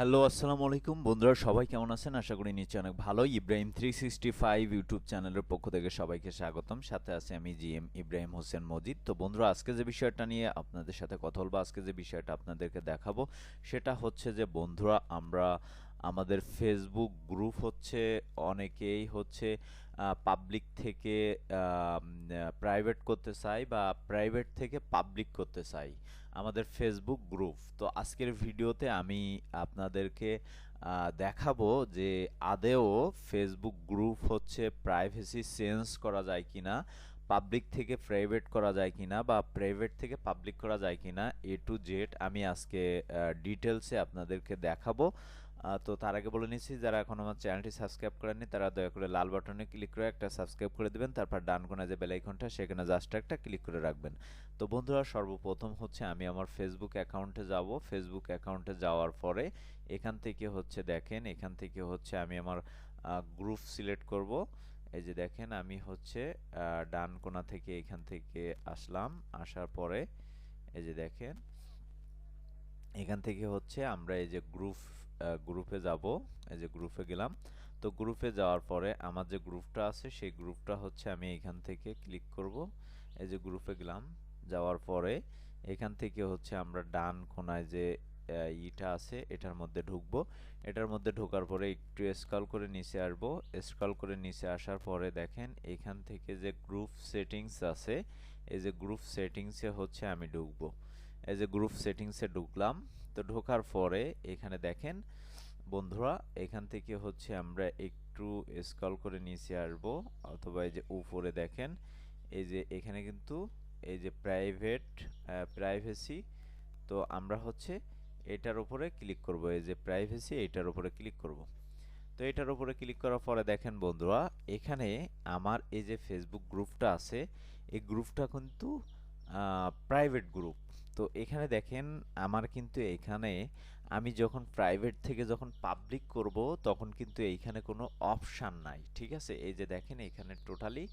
Hello, আসসালামু আলাইকুম। বন্ধুরা, সবাই কেমন আছেন? আশা করি নিচে অনেক ভালো Ibrahim three sixty five YouTube চ্যানেলের পক্ষ থেকে সবাইকে স্বাগতম। সাথে আছে আমি জি এম ইব্রাহিম হোসেন মজিদ। তো বন্ধুরা, আজকে যে বিষয়টা নিয়ে আপনাদের সাথে কথা বলব, আজকে যে বিষয়টা আপনাদেরকে দেখাবো, সেটা হচ্ছে যে, বন্ধুরা, আমরা আমাদের ফেসবুক গ্রুপ হচ্ছে, অনেকেই হচ্ছে পাবলিক থেকে প্রাইভেট করতে চাই বা প্রাইভেট থেকে পাবলিক করতে চাই আমাদের ফেসবুক গ্রুপ তো আজকের ভিডিওতে আমি আপনাদেরকে দেখাবো যে আদেও ফেসবুক গ্রুপ হচ্ছে প্রাইভেসি চেঞ্জ করা যায় কিনা পাবলিক থেকে প্রাইভেট করা যায় কিনা বা প্রাইভেট থেকে পাবলিক করা যায় কিনা এ টু জেড আমি আজকে ডিটেলসে আপনাদেরকে দেখাবো। তো তার আগে বলে নিচ্ছি, যারা এখন আমার চ্যানেলটি সাবস্ক্রাইব করেননি, তারা দয়া করে লাল বাটনে ক্লিক করে একটা সাবস্ক্রাইব করে দেবেন, তারপর ডান কোণে যে বেল আইকনটা, সেখানে জাস্ট একটা ক্লিক করে রাখবেন। তো বন্ধুরা, সর্বপ্রথম হচ্ছে আমি আমার ফেসবুক অ্যাকাউন্টে যাব। ফেসবুক অ্যাকাউন্টে যাওয়ার পরে এখান থেকে হচ্ছে দেখেন, এখান থেকে হচ্ছে আমি আমার গ্রুপ সিলেক্ট করব। এই যে দেখেন, আমি হচ্ছে ডান কোণা থেকে এখান থেকে আসলাম, আসার পরে এই যে দেখেন, এখান থেকে হচ্ছে আমরা এই যে গ্রুপ গ্রুপে যাব, এই যে গ্রুপে গেলাম। তো গ্রুপে যাওয়ার পরে আমার যে গ্রুপটা আছে, সেই গ্রুপটা হচ্ছে আমি এখান থেকে ক্লিক করব। এই যে গ্রুপে গেলাম, যাওয়ার পরে এখান থেকে হচ্ছে আমরা ডান কোণায় যে ইটা আছে, এটার মধ্যে ঢুকবো। এটার মধ্যে ঢোকার পরে একটু স্ক্রল করে নিচে আসব। স্ক্রল করে নিচে আসার পরে দেখেন, এখান থেকে যে গ্রুপ সেটিংস আছে, এই যে গ্রুপ সেটিংসে হচ্ছে আমি ঢুকবো। এই যে গ্রুপ সেটিংসে ঢুকলাম। তো ঢোকার পরে এখানে দেখেন, বন্ধুরা, এখান থেকে হচ্ছে আমরা একটু স্ক্রল করে নিচে আসব, অথবা এই যে উপরে দেখেন, এই যে এখানে কিন্তু এই যে প্রাইভেট প্রাইভেসি তো আমরা হচ্ছে এটার উপরে ক্লিক করব, এই যে প্রাইভেসি এটার উপরে ক্লিক করব। তো এটার উপরে ক্লিক করার পরে দেখেন, বন্ধুরা, এখানে আমার এই যে ফেসবুক গ্রুপটা আছে, এই গ্রুপটা কিন্তু প্রাইভেট গ্রুপ তো এখানে দেখেন, আমার কিন্তু এখানে আমি যখন প্রাইভেট থেকে যখন পাবলিক করব, তখন কিন্তু এইখানে কোনো অপশান নাই, ঠিক আছে? এই যে দেখেন, এখানে টোটালি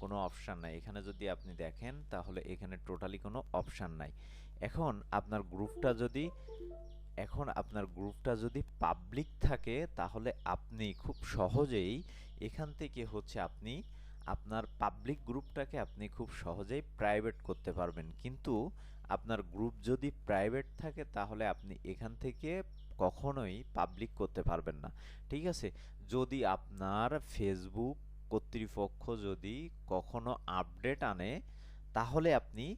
কোনো অপশান নাই। এখানে যদি আপনি দেখেন, তাহলে এখানে টোটালি কোনো অপশান নাই। এখন আপনার গ্রুপটা যদি, এখন আপনার গ্রুপটা যদি পাবলিক থাকে, তাহলে আপনি খুব সহজেই এখান থেকে হচ্ছে আপনি আপনার পাবলিক গ্রুপটাকে আপনি খুব সহজেই প্রাইভেট করতে পারবেন। কিন্তু আপনার গ্রুপ যদি প্রাইভেট থাকে, তাহলে আপনি এখান থেকে কখনোই পাবলিক করতে পারবেন না। ঠিক আছে? যদি আপনার ফেসবুক কর্তৃপক্ষ যদি কখনো আপডেট আনে, তাহলে আপনি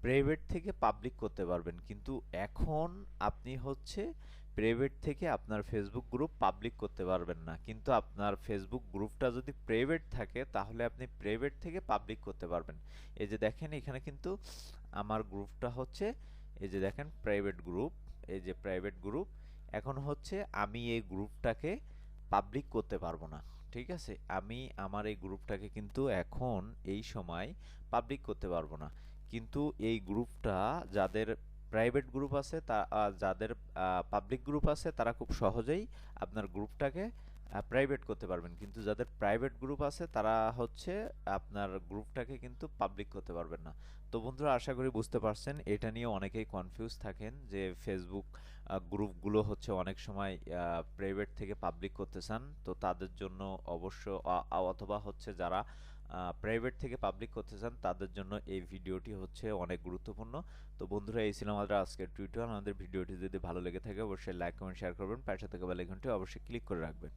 প্রাইভেট থেকে পাবলিক করতে পারবেন। কিন্তু এখন আপনি হচ্ছে প্রাইভেট থেকে আপনার ফেসবুক গ্রুপ পাবলিক করতে পারবেন না। কিন্তু আপনার ফেসবুক গ্রুপটা যদি প্রাইভেট থাকে, তাহলে আপনি প্রাইভেট থেকে পাবলিক করতে পারবেন। এই যে দেখেন, এখানে কিন্তু আমার গ্রুপটা হচ্ছে, এই যে দেখেন প্রাইভেট গ্রুপ এই যে প্রাইভেট গ্রুপ এখন হচ্ছে আমি এই গ্রুপটাকে পাবলিক করতে পারব না, ঠিক আছে? আমি আমার এই গ্রুপটাকে কিন্তু এখন এই সময় পাবলিক করতে পারব না। কিন্তু এই গ্রুপটা যাদের প্রাইভেট গ্রুপ আছে, তা যাদের পাবলিক গ্রুপ আছে, তারা খুব সহজেই আপনার গ্রুপটাকে প্রাইভেট করতে পারবেন। কিন্তু যাদের প্রাইভেট গ্রুপ আছে, তারা হচ্ছে আপনার গ্রুপটাকে কিন্তু পাবলিক করতে পারবেন না। তো বন্ধুরা, আশা করি বুঝতে পারছেন, এটা নিয়ে অনেকেই কনফিউজ থাকেন যে ফেসবুক গ্রুপগুলো হচ্ছে অনেক সময় প্রাইভেট থেকে পাবলিক করতে চান। তো তাদের জন্য অবশ্য অথবা হচ্ছে যারা প্রাইভেট থেকে পাবলিক করতে চান, তাদের জন্য এই ভিডিওটি হচ্ছে অনেক গুরুত্বপূর্ণ। তো বন্ধুরা, এই ছিল আমাদের আজকের টুইটার আমাদের ভিডিওটি যদি ভালো লেগে থাকে, অবশ্যই লাইক কমেন্ট শেয়ার করবেন। পাশে থেকে বেলাইকনটি অবশ্যই ক্লিক করে রাখবেন।